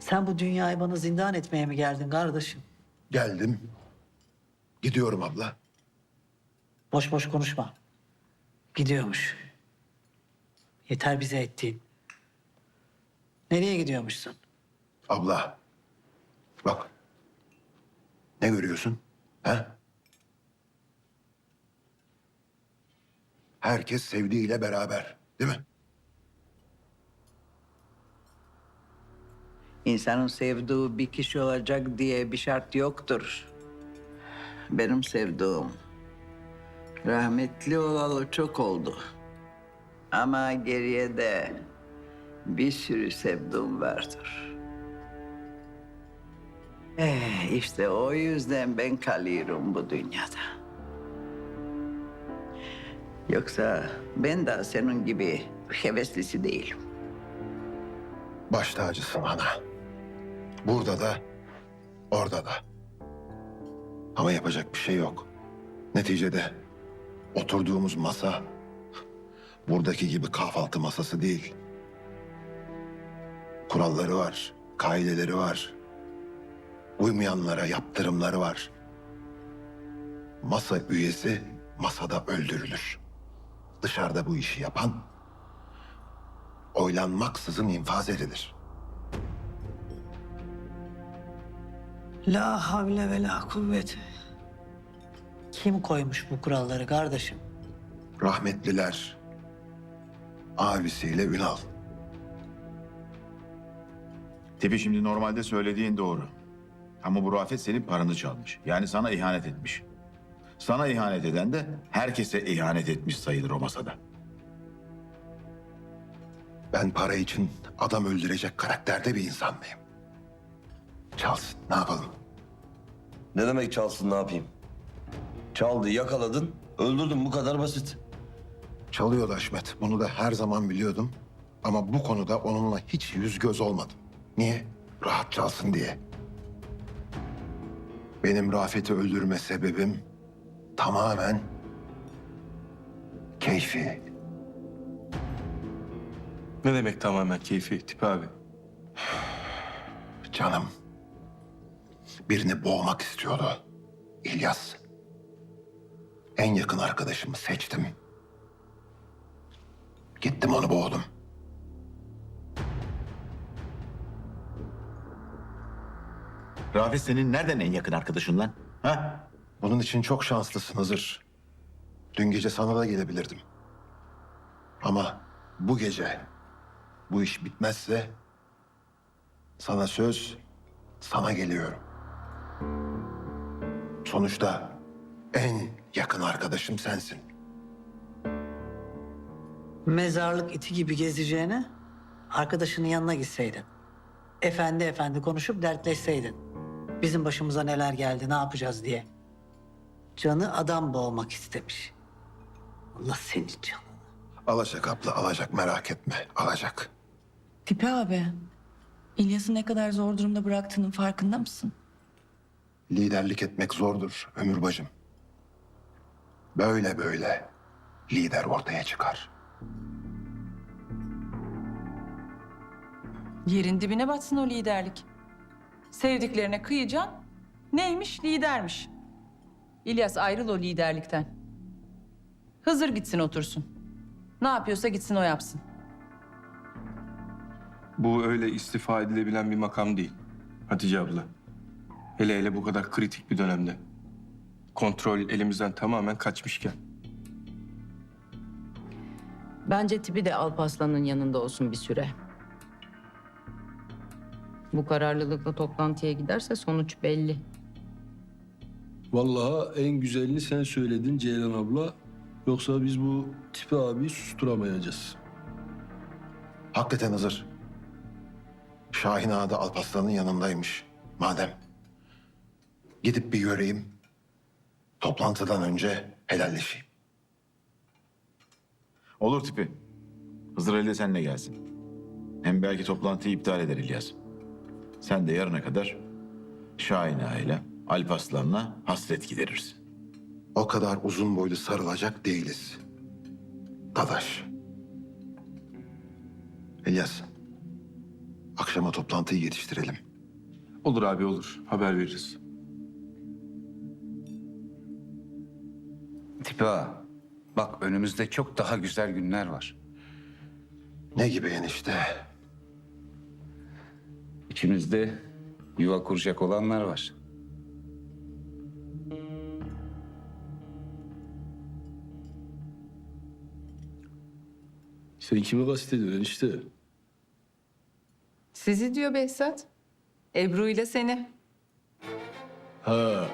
Sen bu dünyayı bana zindan etmeye mi geldin kardeşim? Geldim. Gidiyorum abla. Boş boş konuşma. Gidiyormuş. Yeter bize ettiğin. Nereye gidiyormuşsun? Abla. Bak. Ne görüyorsun? He? Herkes sevdiğiyle beraber. Değil mi? İnsanın sevdiği bir kişi olacak diye bir şart yoktur. Benim sevdiğim rahmetli olalı çok oldu. Ama geriye de bir sürü sevdiğim vardır. Eh, işte o yüzden ben kalıyorum bu dünyada. Yoksa ben de senin gibi heveslisi değilim. Baş tacısın ana. Burada da, orada da. Ama yapacak bir şey yok. Neticede oturduğumuz masa buradaki gibi kahvaltı masası değil. Kuralları var, kaideleri var. Uymayanlara yaptırımları var. Masa üyesi masada öldürülür. Dışarıda bu işi yapan oylanmaksızın infaz edilir. La havle ve la kuvvete. Kim koymuş bu kuralları kardeşim? rahmetliler abisiyle Ünal. Tipi şimdi normalde söylediğin doğru. Ama bu Rafet senin paranı çalmış. Yani sana ihanet etmiş. Sana ihanet eden de herkese ihanet etmiş sayılır o masada. Ben para için adam öldürecek karakterde bir insan mıyım? Çalsın ne yapalım? Ne demek çalsın ne yapayım? Çaldı, yakaladın, öldürdün bu kadar basit. Çalıyordu Haşmet. Bunu da her zaman biliyordum. Ama bu konuda onunla hiç yüz göz olmadım. Niye? Rahat çalsın diye. Benim Rafet'i öldürme sebebim tamamen keyfi. Ne demek tamamen keyfi Tipi abi? Canım. Birini boğmak istiyordu. İlyas. En yakın arkadaşımı seçtim. Gittim onu boğdum. Rafet senin nereden en yakın arkadaşın lan? Ha? Bunun için çok şanslısın Hızır. Dün gece sana da gelebilirdim. Ama bu gece bu iş bitmezse sana söz sana geliyorum. Sonuçta en yakın arkadaşım sensin. Mezarlık iti gibi gezeceğine arkadaşının yanına gitseydin. Efendi efendi konuşup dertleşseydin. Bizim başımıza neler geldi, ne yapacağız diye. Canı adam boğmak istemiş. Allah senin canını. Alacak abla alacak merak etme alacak. Tipi abi, İlyas'ı ne kadar zor durumda bıraktığının farkında mısın? Liderlik etmek zordur ömür bacım. Böyle böyle lider ortaya çıkar. Yerin dibine batsın o liderlik. Sevdiklerine kıyacaksın. Neymiş? Lidermiş. İlyas ayrıl o liderlikten. Hızır gitsin otursun. Ne yapıyorsa gitsin o yapsın. Bu öyle istifa edilebilen bir makam değil Hatice abla. Hele hele bu kadar kritik bir dönemde. Kontrol elimizden tamamen kaçmışken. Bence tipi de Alparslan'ın yanında olsun bir süre. Bu kararlılıkla toplantıya giderse sonuç belli. Vallahi en güzelini sen söyledin Ceylan abla. Yoksa biz bu tipi abi susturamayacağız. Hakikaten Hızır. Şahin Ağa da Alparslan'ın yanındaymış. Madem. Gidip bir göreyim. Toplantıdan önce helalleşeyim. Olur tipi. Hızır Ali de seninle gelsin. Hem belki toplantıyı iptal eder İlyas. Sen de yarına kadar Şahin ile Alp Aslan'la hasret giderirsin. O kadar uzun boylu sarılacak değiliz. Dadaş. İlyas. Akşama toplantıyı yetiştirelim. Olur abi olur. Haber veririz. Ağa, bak önümüzde çok daha güzel günler var. Ne gibi enişte? İçimizde yuva kuracak olanlar var. Sen kimi kastediyorsun enişte? Sizi diyor Behzat. Ebru ile seni. Ha.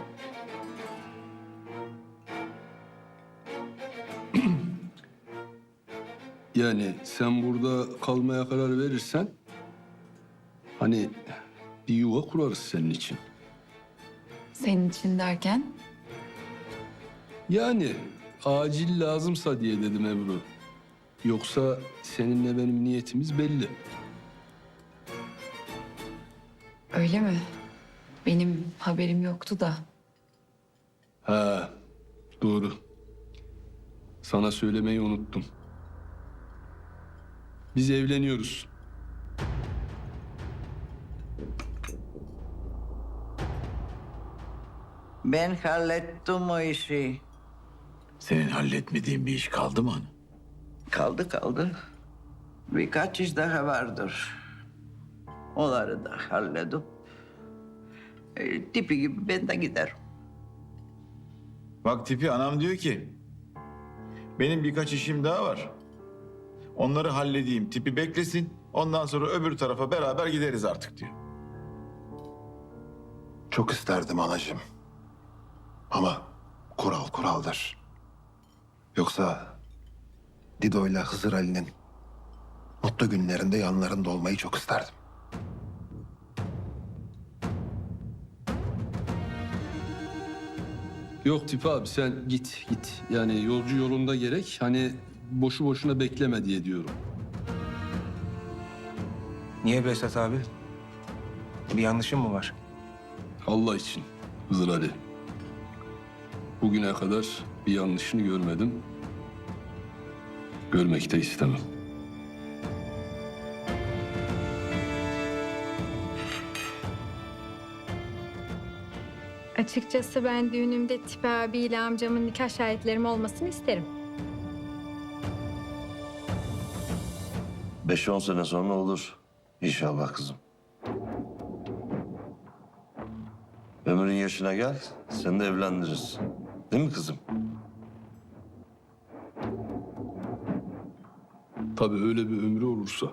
Yani sen burada kalmaya karar verirsen hani bir yuva kurarız senin için. Senin için derken? Yani acil lazımsa diye dedim Ebru. Yoksa seninle benim niyetimiz belli. Öyle mi? Benim haberim yoktu da. Ha, doğru. Sana söylemeyi unuttum. Biz evleniyoruz. Ben hallettim o işi. Senin halletmediğin bir iş kaldı mı hanım? Kaldı kaldı. Birkaç iş daha vardır. Onları da halledip e, tipi gibi ben de giderim. Bak tipi anam diyor ki benim birkaç işim daha var. Onları halledeyim tipi beklesin. Ondan sonra öbür tarafa beraber gideriz artık diyor. Çok isterdim anacığım. Ama kural kuraldır. Yoksa Dido ile Hızır Ali'nin mutlu günlerinde yanlarında olmayı çok isterdim. Yok Tipi abi sen git git. Yani yolcu yolunda gerek. Hani boşu boşuna bekleme diye diyorum. Niye Behzat abi? Bir yanlışım mı var? Allah için Hızır Ali. Bugüne kadar bir yanlışını görmedim. Görmek de istemem. Açıkçası ben düğünümde Tipi abiyle amcamın nikah şahitlerim olmasını isterim. Beş on sene sonra olur. İnşallah kızım. Ömrün yaşına gel, seni de evlendiririz. Değil mi kızım? Tabii öyle bir ömrü olursa.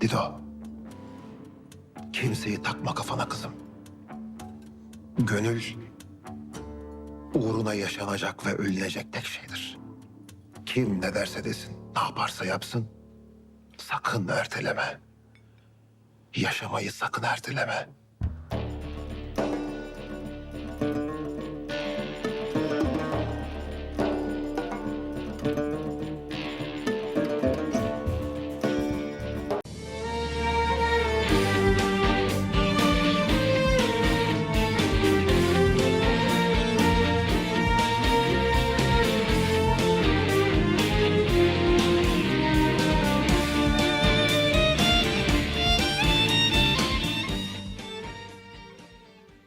Dido. Kimseyi takma kafana kızım. Gönül uğruna yaşanacak ve ölünecek tek şeydir. Kim ne derse desin, ne yaparsa yapsın. Sakın erteleme. Yaşamayı sakın erteleme.